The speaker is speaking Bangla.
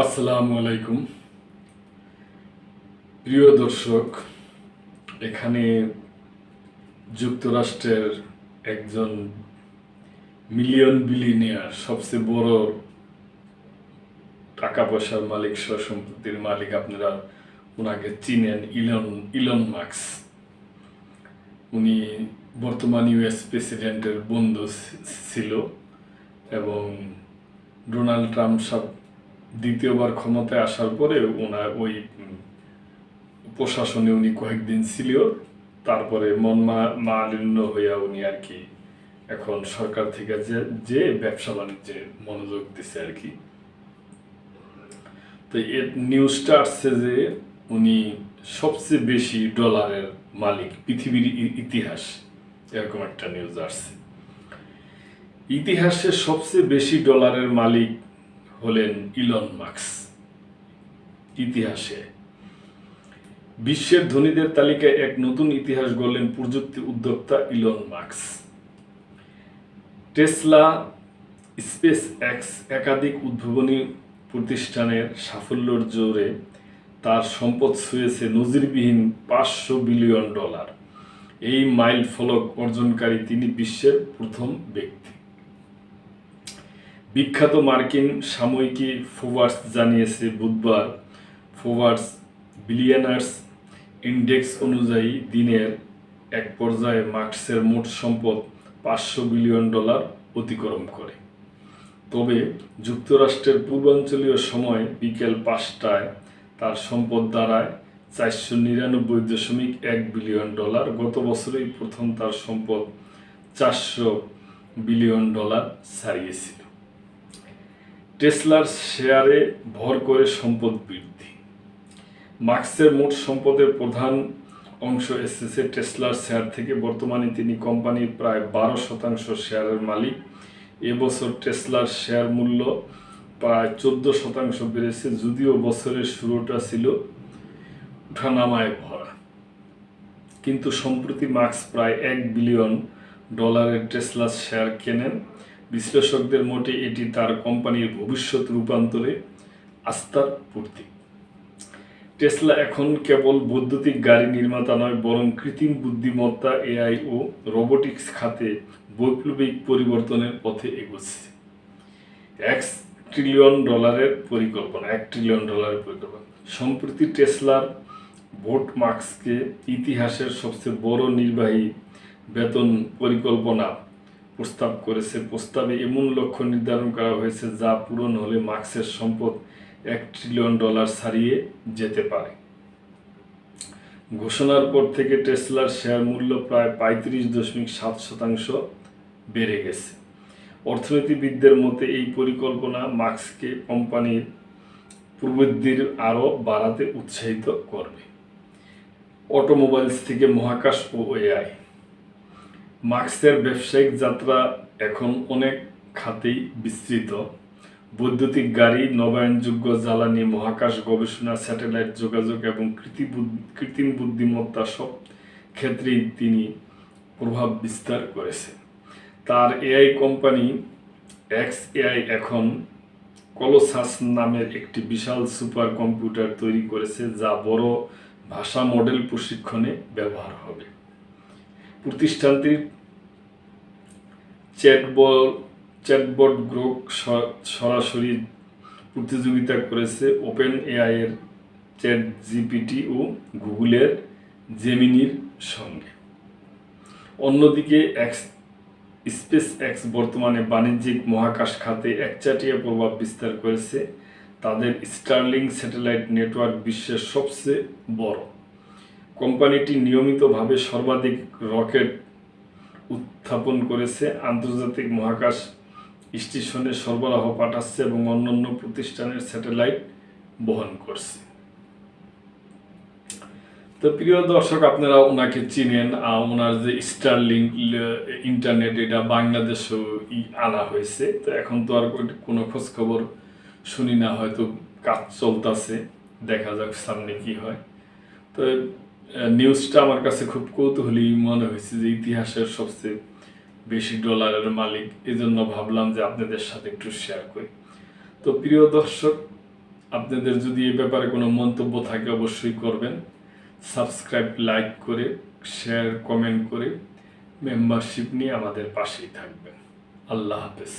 আসসালামু আলাইকুম। প্রিয় দর্শক, এখানে যুক্তরাষ্ট্রের একজন মিলিয়ন বিলিনিয়ার সবচেয়ে বড় টাকা পয়সার মালিক সম্পত্তির মালিক আপনারা ওনাকে চিনেন, ইলন ইলন মার্কস উনি বর্তমান ইউএস প্রেসিডেন্টের বন্ধু ছিল এবং ডোনাল্ড ট্রাম্প সব দ্বিতীয়বার ক্ষমতায় আসার পরে ওনার ওই প্রশাসনে উনি কয়েকদিন ছিল তারপরে মন মালিন্য হইয়া উনি আর কি এখন সরকার থেকে যে যে ব্যবসা বাণিজ্যে মনোযোগ দিছে আর কি। তো এর নিউজটা আসছে যে উনি সবচেয়ে বেশি ডলারের মালিক পৃথিবীর ইতিহাস, এরকম একটা নিউজ আসছে। ইতিহাসে সবচেয়ে বেশি ডলারের মালিক হলেন ইলন মার্কস ইতিহাসে। বিশ্বের ধনীদের তালিকায় এক নতুন ইতিহাস গড়লেন প্রযুক্তি উদ্যোক্তা Elon Musk Tesla Space X একাধিক উদ্ভাবনী প্রতিষ্ঠানের সাফল্যের জোরে তার সম্পদ ছুঁয়েছে নজিরবিহীন পাঁচশো বিলিয়ন ডলার। এই মাইল ফলক অর্জনকারী তিনি বিশ্বের প্রথম ব্যক্তি। বিখ্যাত মার্কিন সাময়িকী ফোবার্স জানিয়েছে বুধবার ফোবার্স বিলিয়নার্স ইন্ডেক্স অনুযায়ী দিনের এক পর্যায়ে মার্কসের মোট সম্পদ পাঁচশো বিলিয়ন ডলার অতিক্রম করে। তবে যুক্তরাষ্ট্রের পূর্বাঞ্চলীয় সময় বিকেল পাঁচটায় তার সম্পদ দাঁড়ায় চারশো নিরানব্বই দশমিক এক বিলিয়ন ডলার। গত বছরেই প্রথম তার সম্পদ চারশো বিলিয়ন ডলার ছাড়িয়েছিল। টেসলার শেয়ারে ভর করে সম্পদ বৃদ্ধি। মার্কসের মোট সম্পদের প্রধান অংশ এসেছে টেসলার শেয়ার থেকে। বর্তমানে তিনি কোম্পানির প্রায় বারো শতাংশ শেয়ারের মালিক। এবছর টেসলার শেয়ার মূল্য প্রায় চোদ্দ শতাংশ বেড়েছে, যদিও বছরের শুরুটা ছিল উঠানামায় ভরা। কিন্তু সম্প্রতি মার্কস প্রায় এক বিলিয়ন ডলারের টেসলা শেয়ার কেনেন। বিশ্লেষকদের মতে এটি তার কোম্পানির ভবিষ্যৎ রূপান্তরে আস্থার প্রতীক। টেসলা এখন কেবল বৈদ্যুতিক গাড়ি নির্মাতা নয়, বরং কৃত্রিম বুদ্ধিমত্তা, এআই ও রোবোটিক্স খাতে বৈপ্লবিক পরিবর্তনের পথে এগোচ্ছে। এক ট্রিলিয়ন ডলারের পরিকল্পনা, এক ট্রিলিয়ন ডলারের পরিকল্পনা। সম্প্রতি টেসলার ভোট মার্কসকে ইতিহাসের সবচেয়ে বড় নির্বাহী বেতন পরিকল্পনা প্রস্তাব করেছে। প্রস্তাবে এমন লক্ষ্য নির্ধারণ করা হয়েছে যা পূরণ হলে মার্কসের সম্পদ এক ট্রিলিয়ন ডলার ছাড়িয়ে যেতে পারে। ঘোষণার পর থেকে টেসলার শেয়ার মূল্য প্রায় পঁয়ত্রিশ দশমিক সাত শতাংশ বেড়ে গেছে। অর্থনীতিবিদদের মতে এই পরিকল্পনা মার্কসকে কোম্পানির প্রবৃদ্ধির আরও বাড়াতে উৎসাহিত করবে। অটোমোবাইলস থেকে মহাকাশ ও এআই মার্কসের ব্যবসায়িক যাত্রা এখন অনেক খাতেই বিস্তৃত। বৈদ্যুতিক গাড়ি, নবায়নযোগ্য জ্বালানি, মহাকাশ গবেষণা, স্যাটেলাইট যোগাযোগ এবং কৃত্রিম বুদ্ধিমত্তা সব ক্ষেত্রেই তিনি প্রভাব বিস্তার করেছে। তার এআই কোম্পানি এক্স এআই এখন কলোসাস নামের একটি বিশাল সুপার কম্পিউটার তৈরি করেছে, যা বড় ভাষা মডেল প্রশিক্ষণে ব্যবহার হবে। প্রতিষ্ঠানটির চ্যাটবল, চ্যাটবট গ্রুপ সরাসরি প্রতিযোগিতা করেছে ওপেন এআই এর চ্যাট জিপিটি ও গুগলের জেমিনির সঙ্গে। অন্যদিকে এক্স স্পেস এক্স বর্তমানে বাণিজ্যিক মহাকাশ খাতে একচাটিয়া প্রভাব বিস্তার করেছে। তাদের স্টারলিং স্যাটেলাইট নেটওয়ার্ক বিশ্বের সবচেয়ে বড়। কোম্পানিটি নিয়মিতভাবে সর্বাধিক রকেট উত্থাপন করেছে, আন্তর্জাতিক মহাকাশ স্টেশনে সরবরাহ পাঠাচ্ছে এবং অন্যান্য প্রতিষ্ঠানের স্যাটেলাইট বহন করছে। তো প্রিয় দর্শক, আপনারা ওনাকে চিনেন ওনার যে স্টারলিংক ইন্টারনেট এটা বাংলাদেশেও আনা হয়েছে। তো এখন তো আর কোনো- খোঁজ খবর শুনি না, হয়তো কাজ চলতেছে, দেখা যাক সামনে কি হয়। তো নিউজটা আমার কাছে খুব কৌতূহলী মনে হয়েছে যে ইতিহাসের সবচেয়ে বেশি ডলারের মালিক। এজন্য ভাবলাম যে আপনাদের সাথে একটু শেয়ার করি। তো প্রিয় দর্শক, আপনাদের যদি এ ব্যাপারে কোনো মন্তব্য থাকে অবশ্যই করবেন। সাবস্ক্রাইব লাইক করে শেয়ার কমেন্ট করে মেম্বারশিপ নিয়ে আমাদের পাশেই থাকবেন। আল্লাহ হাফেজ।